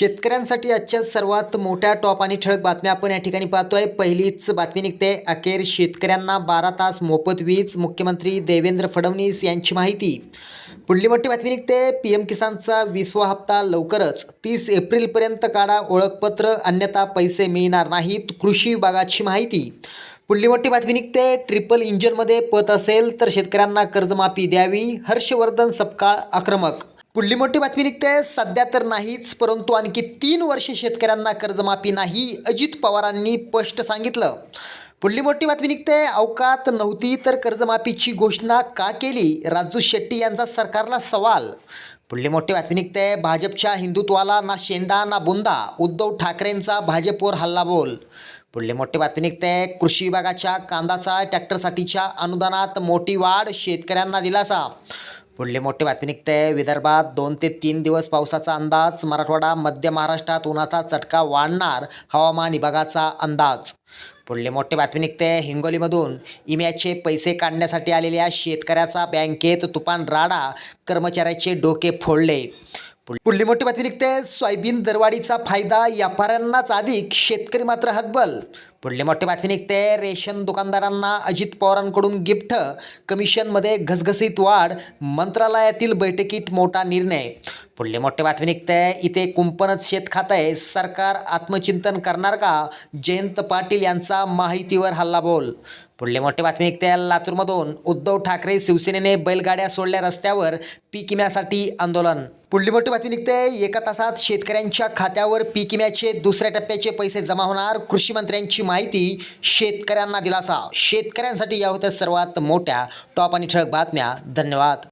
शेतकऱ्यांसाठी आजच्या सर्वात मोठ्या टॉप आणि ठळक बातम्या आपण या ठिकाणी पाहतोय. पहिलीच बातमी निघते. अखेर शेतकऱ्यांना बारा तास मोफत वीज मुख्यमंत्री देवेंद्र फडणवीस यांची माहिती. पुढली मोठी बातमी निघते. पी एम किसानचा विसवा हप्ता लवकरच. तीस एप्रिलपर्यंत काढा ओळखपत्र अन्यथा पैसे मिळणार नाहीत कृषी विभागाची माहिती. पुढली मोठी बातमी निघते. ट्रिपल इंजिनमध्ये पत असेल तर शेतकऱ्यांना कर्जमाफी द्यावी. हर्षवर्धन सपकाळ आक्रमक पुढली मोठी बातमी निघते. सध्या तर नाहीच परंतु आणखी तीन वर्षे शेतकऱ्यांना कर्जमाफी नाही अजित पवारांनी स्पष्ट सांगितलं. पुढली मोठी बातमी निघते. अवकात नव्हती तर कर्जमाफीची घोषणा का केली? राजू शेट्टी यांचा सरकारला सवाल. पुढली मोठी बातमी निघते. भाजपच्या हिंदुत्वाला ना शेंडा ना बुंदा. उद्धव ठाकरेंचा भाजपवर हल्ला बोल पुढली मोठी बातमी निघते. कृषी विभागाच्या कांदाचा ट्रॅक्टरसाठीच्या अनुदानात मोठी वाढ शेतकऱ्यांना दिलासा. पुढली मोठी बातमी निघते. विदर्भात दोन ते तीन दिवस पावसाचा अंदाज. मराठवाडा मध्य महाराष्ट्रात उन्हाचा चटका वाढणार. हवामान विभागाचा अंदाज. पुढली मोठी बातमी निघते. हिंगोलीमधून इम्याचे पैसे काढण्यासाठी आलेल्या शेतकऱ्याचा बँकेत तुफान राडा. कर्मचाऱ्याचे डोके फोडले. पुढली मोठी बातमी निघते. सोयाबीन दरवाढीचा फायदा. व्यापाऱ्यांनाच अधिक. शेतकरी मात्र हतबल. पुढली मोठी बातमी निघते रेशन दुकानदारांना अजित पवारांकडून गिफ्ट. कमिशनमध्ये घसघसीत वाढ. मंत्रालयातील बैठकीत मोठा निर्णय. पुढली मोठी बातमी निघते इथे कुंपणच शेत खात आहे. सरकार आत्मचिंतन करणार का? जयंत पाटील यांचा माहितीवर हल्ला बोल पुढली मोठी बातमी निघते लातूरमधून. उद्धव ठाकरे शिवसेनेने बैलगाड्या सोडल्या रस्त्यावर पीक विम्यासाठी आंदोलन. पुढली मोठी बातमी निघते एका तासात शेतकऱ्यांच्या खात्यावर पीक विम्याचे दुसऱ्या टप्प्याचे पैसे जमा होणार कृषी मंत्र्यांची माहिती शेतकऱ्यांना दिलासा. शेतकऱ्यांसाठी या होत्या सर्वात मोठ्या टॉप आणि ठळक बातम्या. धन्यवाद.